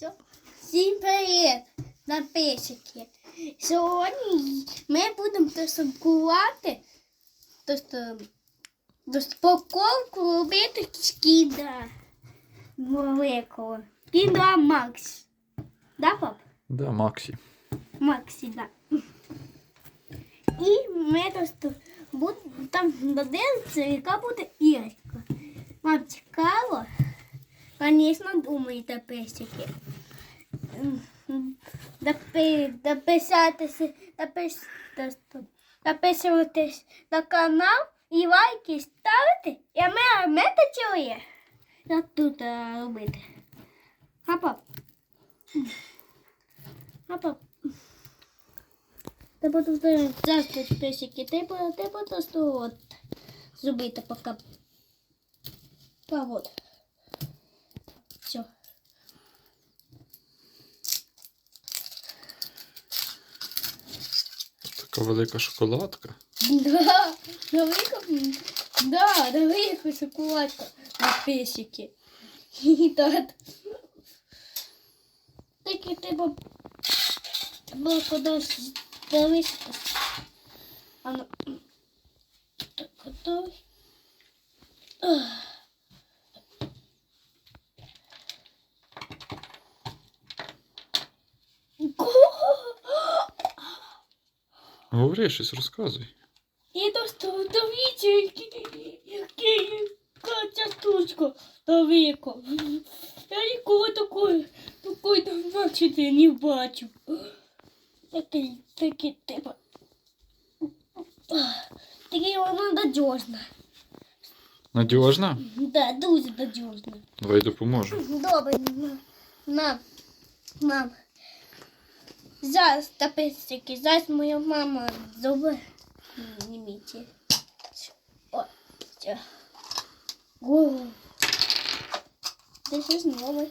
Все. Всім привіт, написики. Сьогодні ми будемо тестувати розпаковку робити скіда великого. Скіда Макс. Да, пап? Да, Максі. Максі, да. І ми просто будемо там додивитися, яка буде іграшка. Вам цікаво? Звісно, думаєте, песики. Дописатися, дописуватись на канал і лайки ставити. І ми, це чує. Як тут е, робити? А пап? А пап? Треба тут зараз песики. Треба, треба просто от зробити погода. Все. Така велика шоколадка. Да, велика, да, велика шоколадка на песики. Так. Таки треба, треба кудись дивитися. А ну, так, готовий. Говори щось, розказуй. І просто дивіться, який, який, яка ця штучка велика. Я ніколи такої, такої бачити не бачив. Такий, такий, типа. Такий вона надіжна. Надіжна? Да, дуже надіжна. Давай допоможу. Добре, на- нам, мам. Зараз тапистики, зараз моя мама зуби не міті. О, все. Ж знову.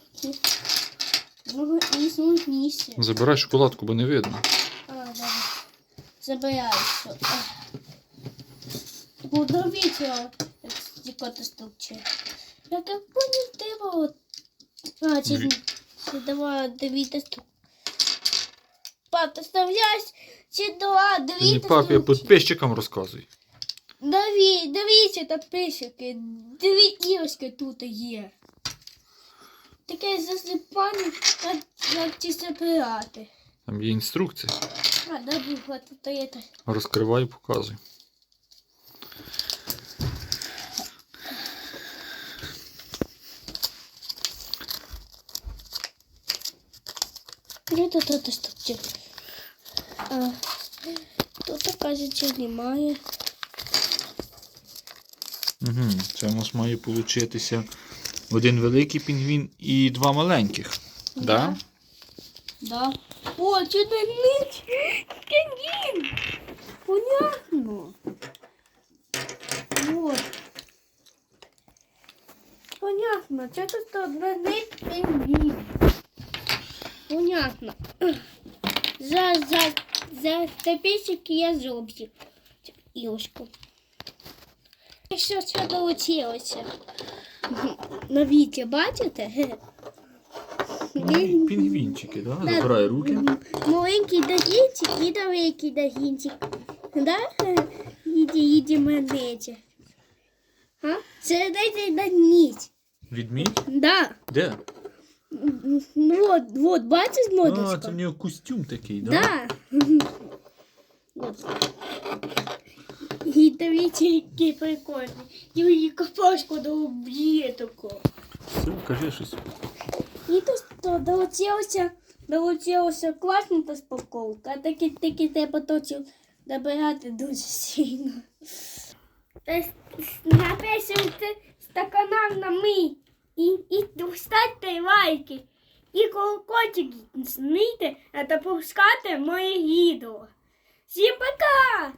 Ну, і смутніше. Забирай шоколадку, бо не видно. А, добре. Забираю все. Подивіться, як ти стукче. Я так поняв. А, чи, давай дивіться стук. Пап, ставляєш чи два, Ти не дивіться пап, я підписчикам розказуй. Даві, дивіться та писики. Дві іграшки тут є. Таке засліпання, як, як ці забирати. Там є інструкція. А, добре, є так. Розкривай показуй. Де тут тут стопчик? А, тут, кажеться, немає. Угу. Це у нас має получитися один великий пінгвін і два маленьких. Да? Да. О, чудовик! Пингвин! Понятно. Вот. Понятно. Це тут одний пингвин. Понятно. За, за, за тепісики я зроблю. Ілошку. І що це долучилося? Навіки, бачите? Пінгвінчики, да? Да. Забирай руки. Маленький дагінчик і великий дагінчик. Да? Іди, іди, медведя. А? Це дайте на ніч. Відмідь? Да. Де? Ну от, от, бачиш А, модочка? це в нього костюм такий, да? Да. От. І дивіться, який прикольний. І капашку доб'є тако. Все, кажи щось. І то, то долетілося, долетілося класна розпаковка, а таки, таки треба точно добирати дуже сильно. Написуйте канал на ми і, і ставте лайки. І колокольчик смійте, а допускати моє відео. Всім пока!